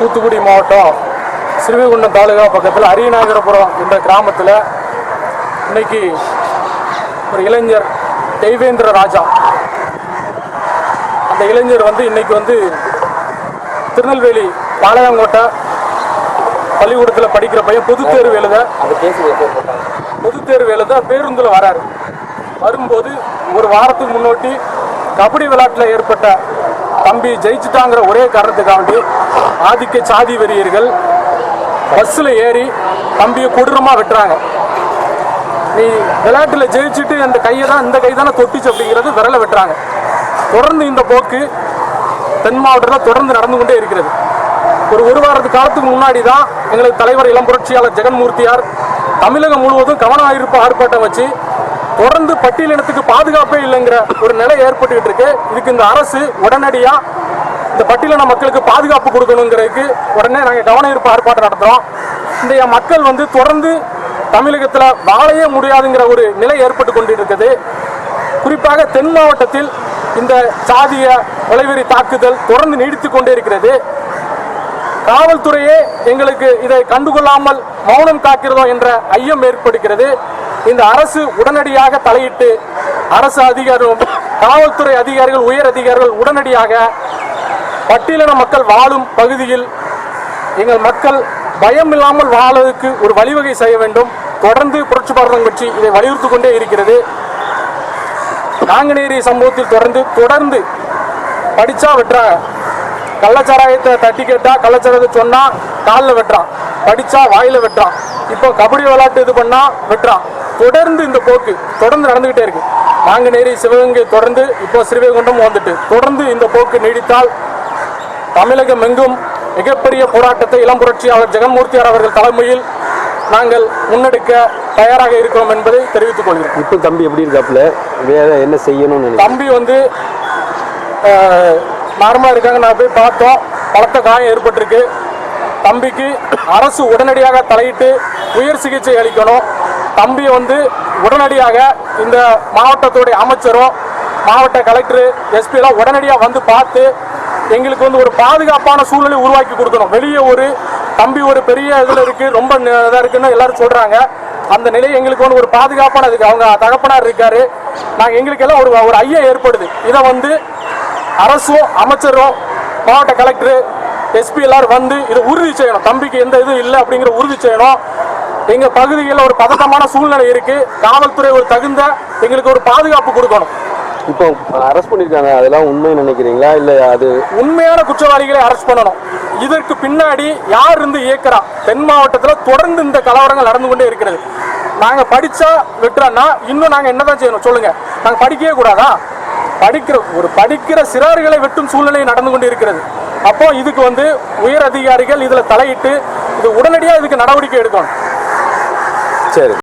தூத்துக்குடி மாவட்டம் சிறுவைகுண்டம் தாலுகா பக்கத்தில் அரியநாயகரபுரம் என்ற கிராமத்தில் இன்னைக்கு ஒரு இளைஞர் தெய்வேந்திர ராஜா. அந்த இளைஞர் வந்து இன்னைக்கு வந்து திருநெல்வேலி பாளையங்கோட்டை பள்ளிக்கூடத்தில் படிக்கிற பையன் பொதுத் தேர்வு எழுத பொதுத் தேர்வு எழுத பேருந்தில் வராரு. வரும்போது ஒரு வாரத்துக்கு முன்னோட்டி கபடி விளையாட்டில் ஏற்பட்ட தம்பி ஜெயிச்சுட்டாங்கிற ஒரே காரணத்துக்காண்டி ஆதிக்க சாதி வெறியர்கள் பஸ்ஸில் ஏறி தம்பியை கொடூரமாக வெட்டுறாங்க. நீ விளையாட்டில் ஜெயிச்சுட்டு அந்த கையை தான் இந்த கை தானே தொட்டுச்சு அப்படிங்கிறது விரலை வெட்டுறாங்க. தொடர்ந்து இந்த போக்கு தென் மாவட்டத்தில் தொடர்ந்து நடந்து கொண்டே இருக்கிறது. ஒரு ஒரு வாரத்து காலத்துக்கு முன்னாடி தான் எங்களுக்கு தலைவர் இளம் புரட்சியாளர் ஜெகன்மூர்த்தியார் தமிழகம் முழுவதும் கவன ஆயிருப்பு ஆர்ப்பாட்டம் வச்சு தொடர்ந்து பட்டியலினத்துக்கு பாதுகாப்பே இல்லைங்கிற ஒரு நிலை ஏற்பட்டுக்கிட்டு இருக்கு. இதுக்கு இந்த அரசு உடனடியாக இந்த பட்டியலின மக்களுக்கு பாதுகாப்பு கொடுக்கணுங்கிறதுக்கு உடனே நாங்கள் கவன ஈர்ப்பு ஆர்ப்பாட்டம் நடத்துகிறோம் இந்த மக்கள் வந்து தொடர்ந்து தமிழகத்தில் வாழையே முடியாதுங்கிற ஒரு நிலை ஏற்பட்டு கொண்டு இருக்குது. குறிப்பாக தென் மாவட்டத்தில் இந்த சாதிய கொலைவெறி தாக்குதல் தொடர்ந்து நீடித்து கொண்டே இருக்கிறது. காவல்துறையே எங்களுக்கு இதை கண்டுகொள்ளாமல் மௌனம் காக்கிறதோ என்ற ஐயம் ஏற்படுகிறது. இந்த அரசு உடனடியாக தலையிட்டு அரசு அதிகாரிகள் காவல்துறை அதிகாரிகள் உயர் அதிகாரிகள் உடனடியாக பட்டியலின மக்கள் வாழும் பகுதியில் எங்கள் மக்கள் பயம் இல்லாமல் வாழறதுக்கு ஒரு வழிவகை செய்ய வேண்டும். தொடர்ந்து புரட்சி பாரதம் கட்சி இதை வலியுறுத்தி கொண்டே இருக்கிறது. நாங்குநேரி சம்பவத்தில் தொடர்ந்து தொடர்ந்து படிச்சா வெட்டுறாங்க கள்ளச்சாராயத்தை தட்டி கேட்டா கள்ளச்சாராயத்தை சொன்னா காலில் வெட்டுறான். படிச்சா வாயில வெட்டுறான். இப்போ கபடி விளையாட்டு இது பண்ணா வெட்டுறான். தொடர்ந்து இந்த போக்கு தொடர்ந்து நடந்துகிட்டே இருக்கு. நாங்குநேரி சிவகங்கை தொடர்ந்து இப்போ ஸ்ரீவைகுண்டம் வந்துட்டு தொடர்ந்து இந்த போக்கு நீடித்தால் தமிழகம் எங்கும் மிகப்பெரிய போராட்டத்தை இளம் புரட்சியாளர் ஜெகன்மூர்த்தியார் அவர்கள் தலைமையில் நாங்கள் முன்னெடுக்க தயாராக இருக்கிறோம் என்பதை தெரிவித்துக் கொள்கிறேன் இப்போ தம்பி எப்படி இருக்காப்புல? வேற என்ன செய்யணும்னு தம்பி வந்து நார்மலாக இருக்காங்க நான் போய் பார்த்தோம். பலத்த காயம் ஏற்பட்டிருக்கு. தம்பிக்கு அரசு உடனடியாக தலையிட்டு உயர் சிகிச்சை அளிக்கணும். தம்பியை வந்து உடனடியாக இந்த மாவட்டத்துடைய அமைச்சரும் மாவட்ட கலெக்டரு எஸ்பியெல்லாம் உடனடியாக வந்து பார்த்து எங்களுக்கு வந்து ஒரு பாதுகாப்பான சூழ்நிலை உருவாக்கி கொடுக்கணும். வெளியே ஒரு தம்பி ஒரு பெரிய இதில் இருக்குது ரொம்ப இதாக இருக்குன்னு எல்லாரும் சொல்கிறாங்க அந்த நிலை எங்களுக்கு வந்து ஒரு பாதுகாப்பான இதுக்கு அவங்க தகப்பனார் இருக்காரு. நாங்கள் எங்களுக்கெல்லாம் ஒரு ஒரு ஐயம் ஏற்படுது. இதை வந்து அரசும் அமைச்சரும் மாவட்ட கலெக்டர் எஸ்பி எல்லாரும் வந்து இதை உறுதி செய்யணும். தம்பிக்கு எந்த இதுவும் இல்லை அப்படிங்கிற உறுதி செய்யணும். எங்க பகுதிகளில் ஒரு பதட்டமான சூழ்நிலை இருக்கு. காவல்துறை ஒரு தகுந்த எங்களுக்கு ஒரு பாதுகாப்பு கொடுக்கணும். இப்போ அரெஸ்ட் பண்ணிருக்காங்க. அதெல்லாம் உண்மை நினைக்கிறீங்களா? இல்ல அது உண்மையான குற்றவாளிகளை அரெஸ்ட் பண்ணணும். இதற்கு பின்னாடி யார் இருந்து இயக்குறா? தென் மாவட்டத்தில் தொடர்ந்து இந்த கலவரங்கள் நடந்து கொண்டே இருக்கிறது. நாங்க படிச்சா வெட்டுறோம்னா இன்னும் நாங்க என்னதான் செய்யணும்? சொல்லுங்க. நாங்க படிக்கவே கூடாதா? படிக்கிற ஒரு படிக்கிற சிறார்களை வெட்டும் சூழ்நிலை நடந்து கொண்டு இருக்கிறது அப்போ இதுக்கு வந்து உயர் அதிகாரிகள் இதுல தலையிட்டு இது உடனடியாக இதுக்கு நடவடிக்கை எடுக்கணும். சரி.